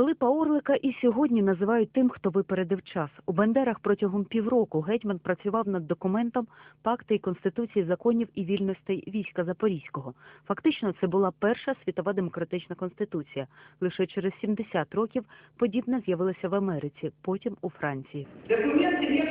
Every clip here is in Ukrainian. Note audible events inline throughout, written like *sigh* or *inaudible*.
Пилипа Орлика і сьогодні називають тим, хто випередив час. У Бендерах протягом півроку гетьман працював над документом пакти і конституції законів і вільностей війська Запорізького. Фактично, це була перша світова демократична конституція. Лише через 70 років подібна з'явилася в Америці, потім у Франції.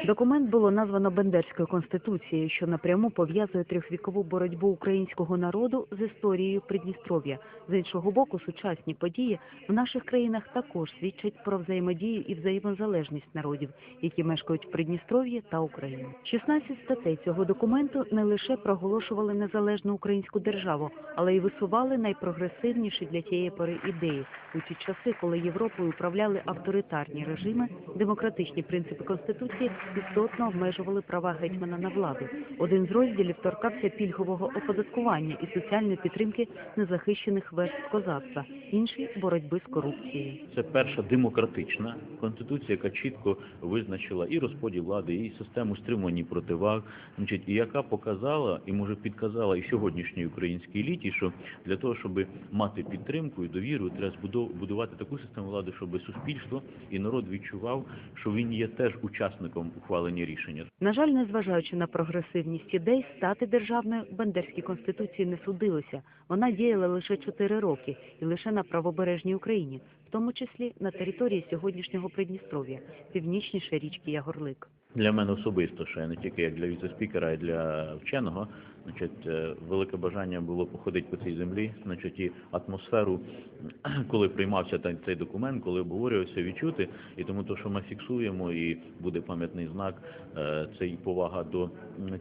Документ було названо Бендерською конституцією, що напряму пов'язує трьохвікову боротьбу українського народу з історією Придністров'я. З іншого боку, сучасні події в наших країнах також свідчать про взаємодію і взаємозалежність народів, які мешкають в Придністров'ї та Україні. 16 статей цього документу не лише проголошували незалежну українську державу, але й висували найпрогресивніші для тієї пори ідеї у ті часи, коли Європою управляли авторитарні режими, демократичні принципи конституції істотно обмежували права гетьмана на владу. Один з розділів торкався пільгового оподаткування і соціальної підтримки незахищених верств козацтва, інший боротьби з корупцією. Це перша демократична конституція, яка чітко визначила і розподіл влади, і систему стримувань противаг, значить, і яка показала і може підказала і сьогоднішній українській еліті, що для того, щоб мати підтримку і довіру, треба будувати таку систему влади, щоб суспільство і народ відчував, що він є теж учасником ухвалення рішення. На жаль, незважаючи на прогресивність ідей, стати державною Бендерській конституції не судилося. Вона діяла лише чотири роки і лише на правобережній Україні, тому числі на території сьогоднішнього Придністров'я, північніше річки Ягорлик. Для мене особисто ще не тільки як для віце-спікера, а й для вченого. Значить, е, велике бажання було походити по цій землі, значить, і атмосферу, *clears throat* коли приймався цей документ, коли обговорювався, відчути. І тому то, що ми фіксуємо, і буде пам'ятний знак, е, це і повага до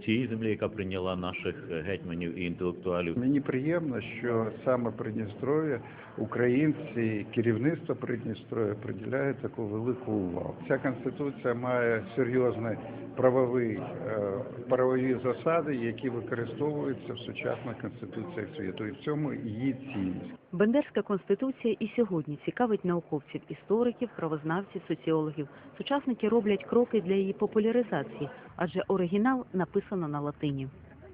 цієї землі, яка прийняла наших гетьманів і інтелектуалів. Мені приємно, що саме Придністров'я, українці, керівництво Придністров'я приділяє таку велику увагу. Ця конституція має серйозний правовий е, правові засади, які використовуються в сучасних конституціях світу, і в цьому її цінність. Бендерська конституція і сьогодні цікавить науковців, істориків, правознавців, соціологів. Сучасники роблять кроки для її популяризації, адже оригінал написано на латині.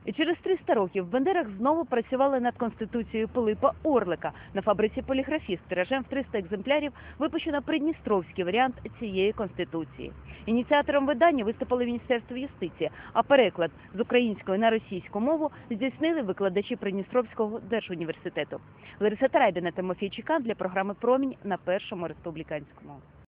І через 300 років в Бендерах знову працювали над конституцією Пилипа Орлика. На фабриці поліграфіст тиражем в 300 екземплярів випущено придністровський варіант цієї конституції. Ініціатором видання виступило Міністерство юстиції, а переклад з української на російську мову здійснили викладачі Придністровського держуніверситету. Лариса Тарайбіна Тимофій Чекан для програми Промінь на першому республіканському.